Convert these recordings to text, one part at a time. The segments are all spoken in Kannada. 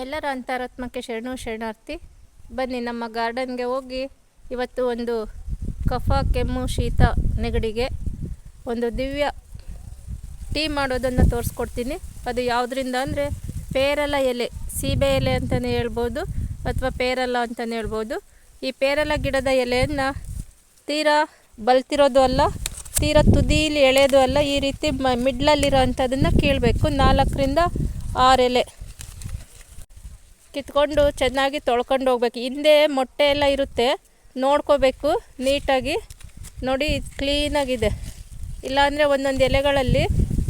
ಎಲ್ಲರ ಅಂತರಾತ್ಮಕ್ಕೆ ಶರಣು ಶರಣಾರ್ಥಿ, ಬನ್ನಿ ನಮ್ಮ ಗಾರ್ಡನ್ಗೆ ಹೋಗಿ ಇವತ್ತು ಒಂದು ಕಫ, ಕೆಮ್ಮು, ಶೀತ, ನೆಗಡಿಗೆ ಒಂದು ದಿವ್ಯ ಟೀ ಮಾಡೋದನ್ನು ತೋರಿಸ್ಕೊಡ್ತೀನಿ. ಅದು ಯಾವುದರಿಂದ ಅಂದರೆ ಪೇರಲ ಎಲೆ, ಸೀಬೆ ಎಲೆ ಅಂತಲೇ ಹೇಳ್ಬೋದು ಅಥವಾ ಪೇರಲ ಅಂತಲೇ ಹೇಳ್ಬೋದು. ಈ ಪೇರಲ ಗಿಡದ ಎಲೆಯನ್ನು ತೀರಾ ಬಲ್ತಿರೋದು ಅಲ್ಲ, ತೀರಾ ತುದೀಲಿ ಎಳೆಯೋದು ಅಲ್ಲ, ಈ ರೀತಿ ಮ ಮಿಡ್ಲಲ್ಲಿರೋ ಅಂಥದ್ದನ್ನು ಕೀಳಬೇಕು. ನಾಲ್ಕರಿಂದ ಆರು ಎಲೆ. ಕಿತ್ಕೊಂಡು ಚೆನ್ನಾಗಿ ತೊಳ್ಕೊಂಡು ಹೋಗ್ಬೇಕು. ಹಿಂದೆ ಮೊಟ್ಟೆ ಎಲ್ಲ ಇರುತ್ತೆ. ನೋಡ್ಕೋಬೇಕು ನೀಟಾಗಿ. ನೋಡಿ ಕ್ಲೀನಾಗಿದೆ. ಇಲ್ಲಾಂದರೆ ಒಂದೊಂದು ಎಲೆಗಳಲ್ಲಿ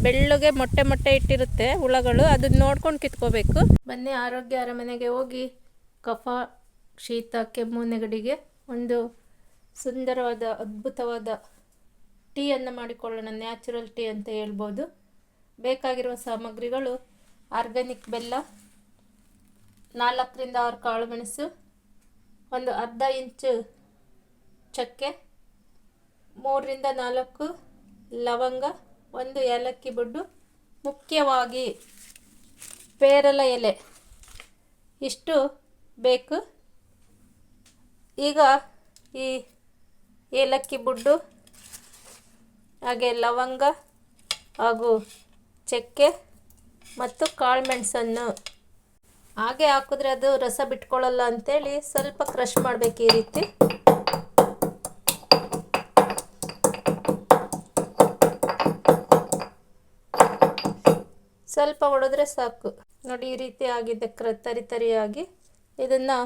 ಬೆಳ್ಳಗೆ ಮೊಟ್ಟೆ ಮೊಟ್ಟೆ ಇಟ್ಟಿರುತ್ತೆ ಹುಳಗಳು. ಅದನ್ನ ನೋಡ್ಕೊಂಡು ಕಿತ್ಕೋಬೇಕು. ಬನ್ನಿ, ಆರೋಗ್ಯ ಅರಮನೆಗೆ ಹೋಗಿ ಕಫ, ಶೀತ, ಕೆಮ್ಮು, ನೆಗಡಿಗೆ ಒಂದು ಸುಂದರವಾದ, ಅದ್ಭುತವಾದ ಟೀಯನ್ನು ಮಾಡಿಕೊಳ್ಳೋಣ. ನ್ಯಾಚುರಲ್ ಟೀ ಅಂತ ಹೇಳ್ಬೋದು. ಬೇಕಾಗಿರುವ ಸಾಮಗ್ರಿಗಳು ಆರ್ಗ್ಯಾನಿಕ್ ಬೆಲ್ಲ ನಾಲ್ಕರಿಂದ ಆರು ಕಾಳು ಮೆಣಸು, ಒಂದು ಅರ್ಧ ಇಂಚು ಚಕ್ಕೆ, ಮೂರರಿಂದ ನಾಲ್ಕು ಲವಂಗ, ಒಂದು ಏಲಕ್ಕಿ ಬುಡ್ಡು. ಮುಖ್ಯವಾಗಿ ಪೇರಲ ಎಲೆ. ಇಷ್ಟು ಬೇಕು. ಈಗ ಈ ಏಲಕ್ಕಿ ಬುಡ್ಡು, ಹಾಗೆ ಲವಂಗ ಹಾಗೂ ಚಕ್ಕೆ ಮತ್ತು ಕಾಳುಮೆಣಸನ್ನು ಹಾಗೆ ಹಾಕಿದ್ರೆ ಅದು ರಸ ಬಿಟ್ಕೊಳ್ಳಲ್ಲ ಅಂತೇಳಿ ಸ್ವಲ್ಪ ಕ್ರಷ್ ಮಾಡಬೇಕು ಈ ರೀತಿ. ಸ್ವಲ್ಪ ಹೊಡೆದ್ರೆ ಸಾಕು. ನೋಡಿ ಈ ರೀತಿ ಆಗಿದೆ, ಕ್ರ, ತರಿ ತರಿಯಾಗಿ. ಇದನ್ನು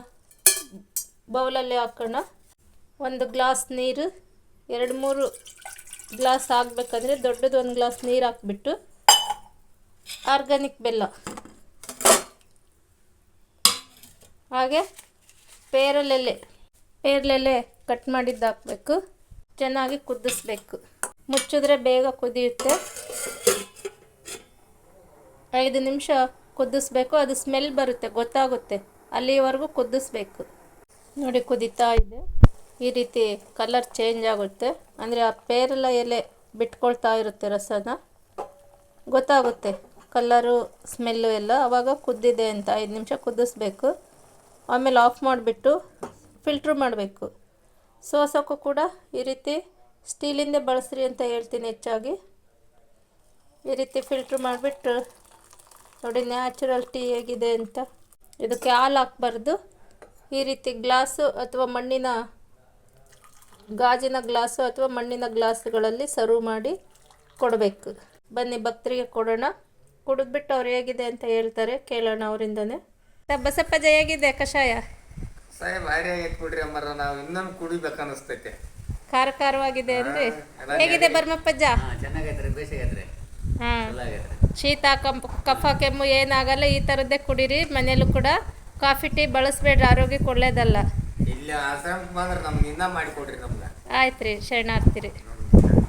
ಬೌಲಲ್ಲಿ ಹಾಕೋಣ. ಒಂದು ಗ್ಲಾಸ್ ನೀರು, ಎರಡು ಮೂರು ಗ್ಲಾಸ್ ಹಾಕ್ಬೇಕಂದ್ರೆ ದೊಡ್ಡದು ಒಂದು ಗ್ಲಾಸ್ ನೀರು ಹಾಕ್ಬಿಟ್ಟು ಆರ್ಗ್ಯಾನಿಕ್ ಬೆಲ್ಲ. ಹಾಗೆ ಪೇರಲೆಲೆ ಪೇರಲೆಲೆ ಕಟ್ ಮಾಡಿದ್ದು ಹಾಕಬೇಕು ಚೆನ್ನಾಗಿ ಕುದಿಸ್ಬೇಕು. ಮುಚ್ಚಿದ್ರೆ ಬೇಗ ಕುದಿಯುತ್ತೆ. ಐದು ನಿಮಿಷ ಕುದಿಸ್ಬೇಕು. ಅದು ಸ್ಮೆಲ್ ಬರುತ್ತೆ, ಗೊತ್ತಾಗುತ್ತೆ. ಅಲ್ಲಿವರೆಗೂ ಕುದಿಸ್ಬೇಕು. ನೋಡಿ, ಕುದೀತಾ ಇದೆ. ಈ ರೀತಿ ಕಲರ್ ಚೇಂಜ್ ಆಗುತ್ತೆ. ಅಂದರೆ ಆ ಪೇರಲ ಎಲೆ ಬಿಟ್ಕೊಳ್ತಾ ಇರುತ್ತೆ ರಸನ. ಗೊತ್ತಾಗುತ್ತೆ. ಕಲ್ಲರು ಸ್ಮೆಲ್ಲು ಎಲ್ಲ ಆವಾಗ ಕುದ್ದಿದೆ ಅಂತ. ಐದು ನಿಮಿಷ ಕುದಿಸ್ಬೇಕು. ಆಮೇಲೆ ಆಫ್ ಮಾಡಿಬಿಟ್ಟು ಫಿಲ್ಟ್ರ್ ಮಾಡಬೇಕು. ಸೋಸೋಕು ಕೂಡ ಈ ರೀತಿ ಸ್ಟೀಲಿಂದೇ ಬಳಸ್ರಿ ಅಂತ ಹೇಳ್ತೀನಿ ಹೆಚ್ಚಾಗಿ. ಈ ರೀತಿ ಫಿಲ್ಟ್ರ್ ಮಾಡಿಬಿಟ್ಟು ನೋಡಿ ನ್ಯಾಚುರಲ್ ಟೀ ಹೇಗಿದೆ ಅಂತ. ಇದಕ್ಕೆ ಹಾಲು ಹಾಕ್ಬಾರ್ದು. ಈ ರೀತಿ ಗ್ಲಾಸು ಅಥವಾ ಮಣ್ಣಿನ ಗಾಜಿನ ಗ್ಲಾಸು ಅಥವಾ ಮಣ್ಣಿನ ಗ್ಲಾಸುಗಳಲ್ಲಿ ಸರ್ವ್ ಮಾಡಿ ಕೊಡಬೇಕು. ಬನ್ನಿ ಭಕ್ತರಿಗೆ ಕೊಡೋಣ. ಕುಡಿದ್ಬಿಟ್ಟು ಅವ್ರು ಹೇಗಿದೆ ಅಂತ ಹೇಳ್ತಾರೆ, ಕೇಳೋಣ ಅವರಿಂದನೇ. ಬಸಪ್ಪಜ್ಜ ಆಗಿದೆ ಕಷಾಯ. ಸಾಹೇಬ್ ಭಾರಿ ಆಗೈತೆ ಬಿಡ್ರಿ ಅಮ್ಮರ ನಾವು ಇನ್ನೊಂದು ಕುಡಿಬೇಕು ಅನಿಸ್ತೈತೆ ಖಾರ ಖಾರವಾಗಿದೆ ಅಂದ್ರೆ? ಹೇಗಿದೆ ಬರ್ಮಪ್ಪಜ್ಜ ಹಾ ಚೆನ್ನಾಗೈತ್ರಿ ಬೇಸಾಗೈತ್ರಿ ಶೀತ ಕಂಪ್ ಕಫ ಕೆಮ್ಮು ಏನಾಗಲ್ಲ ಈ ಥರದ್ದೇ ಕುಡೀರಿ ಮನೇಲೂ ಕೂಡ ಕಾಫಿ ಟೀ ಬಳಸ್ಬೇಡ್ರಿ ಆರೋಗ್ಯಕ್ಕೆ ಒಳ್ಳೇದಲ್ಲ. ಇಲ್ಲ ಆಶ್ರಮಕ್ಕೆ ಬಂದ್ರೆ ನಮ್ಗೆ ಇನ್ನ ಮಾಡಿಕೊಡ್ರಿ ನಮ್ಗೆ. ಆಯ್ತು ರೀ ಶರಣಾರ್ಥಿ ರೀ ನೋಡ್ರಿ